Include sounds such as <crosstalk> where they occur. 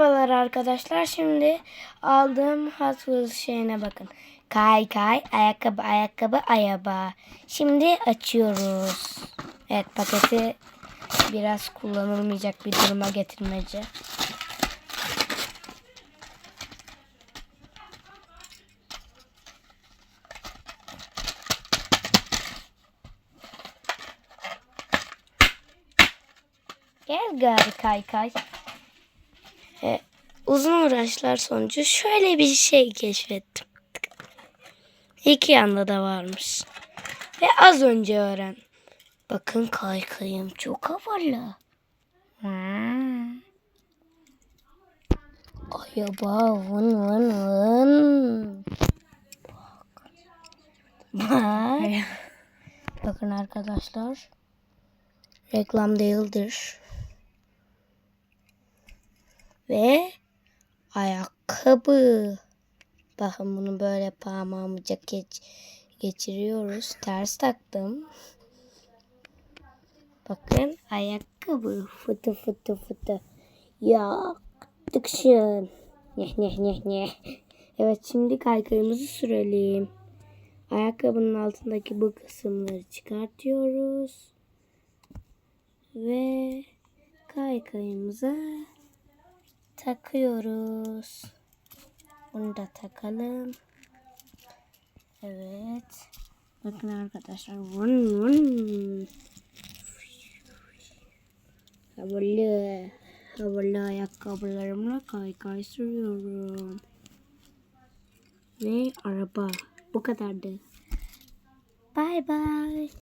Merhabalar arkadaşlar. Şimdi aldığım Hot Wheels şeyine bakın. Kay kay, ayakkabı, ayakkabı, ayaba. Şimdi açıyoruz. Evet paketi biraz kullanılmayacak bir duruma getirmece. Gel gari kay kay. E, uzun uğraşlar sonucu şöyle bir şey keşfettim. İki yanda da varmış. Ve az önce öğren. Bakın kaykayım çok havalı. Hmm. Ayaba vın vın vın. Bak. Bak. <laughs> Bakın arkadaşlar. Reklam değildir. Ve ayakkabı. Bakın bunu böyle parmağımıca geç, geçiriyoruz. Ters taktım. Bakın ayakkabı. Fıtı fıtı fıtı. Ya tıkşın. Neh neh neh neh. Evet şimdi kaykayımızı sürelim. Ayakkabının altındaki bu kısımları çıkartıyoruz. Ve kaykayımıza takıyoruz. Bunu da takalım. Evet. Bakın arkadaşlar. Vın vın. Havalı. Havalı ayakkabılarımla kaykay sürüyorum. Ve araba. Bu kadardı. Bye bye.